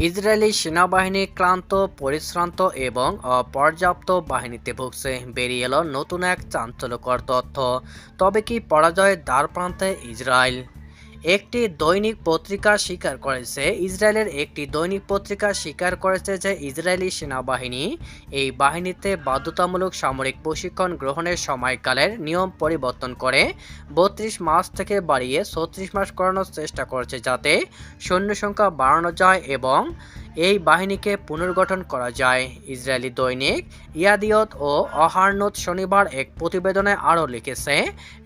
Israeli সেনাবাহিনী ক্লান্ত, পরিশ্রান্ত এবং অপর্যাপ্ত বাহিনীতে ভুগছে। বেরিয়ে এলো নতুন এক চাঞ্চল্যকর তথ্য। তবে কি পরাজয়ের দ্বার প্রান্তে ইসরায়েল? একটি দৈনিক পত্রিকা স্বীকার করেছে। ইসরায়েলের একটি দৈনিক পত্রিকা স্বীকার করেছে যে ইসরায়েলি সেনাবাহিনী এই বাহিনীতে বাধ্যতামূলক সামরিক প্রশিক্ষণ গ্রহণের সময়কালের নিয়ম পরিবর্তন করে বত্রিশ মাস থেকে বাড়িয়ে ছত্রিশ মাস করানোর চেষ্টা করেছে যাতে সৈন্য সংখ্যা বাড়ানো যায় এবং এই বাহিনীকে পুনর্গঠন করা যায়। ইসরায়েলি দৈনিক ইয়াদিয়ত ও অহারনত শনিবার এক প্রতিবেদনে আরও লিখেছে,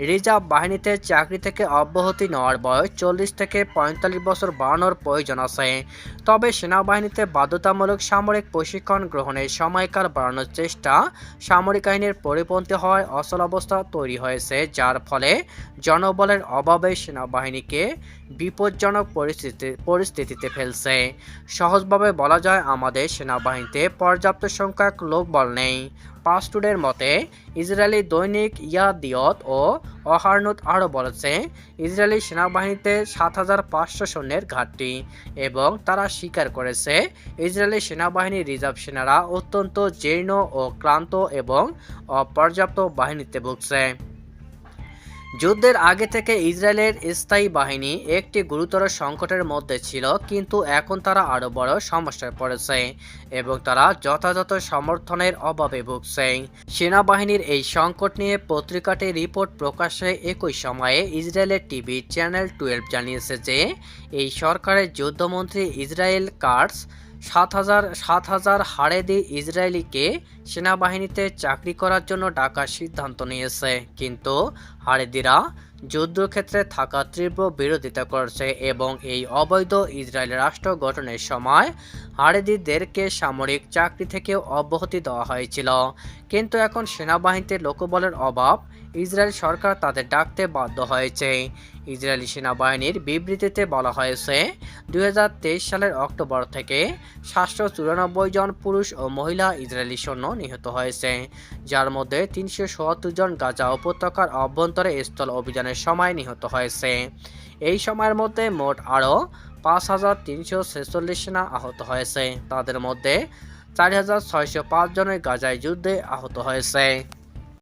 রিজার্ভ বাহিনীতে চাকরি থেকে অব্যাহতি নেওয়ার বয়স চল্লিশ থেকে পঁয়তাল্লিশ বছর বাড়ানোর প্রয়োজন আছে। তবে সেনাবাহিনীতে বাধ্যতামূলক সামরিক প্রশিক্ষণ গ্রহণের সময়কাল বাড়ানোর চেষ্টা সামরিক আইনের পরিপন্থী অচল অবস্থা তৈরি হয়েছে, যার ফলে জনবলের অভাবে সেনাবাহিনীকে বিপজ্জনক পরিস্থিতি, পরিস্থিতিতে ফেলছে। সহজভাবে বলা যায়, আমাদের সেনাবাহিনীতে পর্যাপ্ত সংখ্যক লোকবল নেই। পাস্টুডের মতে, ইসরায়েলি দৈনিক ইয়াদিয়ত ও অহারনুত আরও বলেছে, ইসরায়েলি সেনাবাহিনীতে সাত হাজার পাঁচশো সৈন্যের ঘাটতি এবং তারা স্বীকার করেছে, ইসরায়েলি সেনাবাহিনীর রিজার্ভ সেনারা অত্যন্ত জীর্ণ ও ক্লান্ত এবং অপর্যাপ্ত বাহিনীতে ভুগছে। যুদ্ধের আগে থেকে ইসরায়েলের স্থায়ী বাহিনী একটি গুরুতর সংকটের মধ্যে ছিল, কিন্তু এখন তারা আরও বড় সমস্যায় পড়েছে এবং তারা যথাযথ সমর্থনের অভাবে ভুগছে। সেনাবাহিনীর এই সংকট নিয়ে পত্রিকাটি রিপোর্ট প্রকাশে একই সময়ে ইসরায়েলের টিভি চ্যানেল টুয়েলভ জানিয়েছে যে, এই সরকারের যুদ্ধমন্ত্রী ইসরায়েল কার্স সাত হাজার সাত হাজার হারেদি ইসরায়েলিকে সেনাবাহিনীতে চাকরি করার জন্য ডাকার সিদ্ধান্ত নিয়েছে। কিন্তু হারেদিরা যুদ্ধক্ষেত্রে থাকা তীব্র বিরোধিতা করছে এবং এই অবৈধ ইসরায়েল রাষ্ট্র গঠনের সময় হারেদিদেরকে সামরিক চাকরি থেকেও অব্যাহতি দেওয়া হয়েছিল। কিন্তু এখন সেনাবাহিনীতে লোকবলের অভাব, ইসরায়েল সরকার তাদের ডাকতে বাধ্য হয়েছে। ইসরায়েলি সেনাবাহিনীর বিবৃতিতে বলা হয়েছে দু হাজার তেইশ সালের অক্টোবর থেকে সাতশো চুরানব্বই জন পুরুষ ও মহিলা ইসরায়েলি সৈন্য নিহত হয়েছে, যার মধ্যে তিনশো সত্তর জন গাজা উপত্যকার অভ্যন্তরে স্থল অভিযানের সময় নিহত হয়েছে। এই সময়ের মধ্যে মোট আরও পাঁচ হাজার তিনশো ছেচল্লিশ সেনা আহত হয়েছে। তাদের মধ্যে চার হাজার ছয়শো পাঁচ জনের গাজায় যুদ্ধে আহত হয়েছে।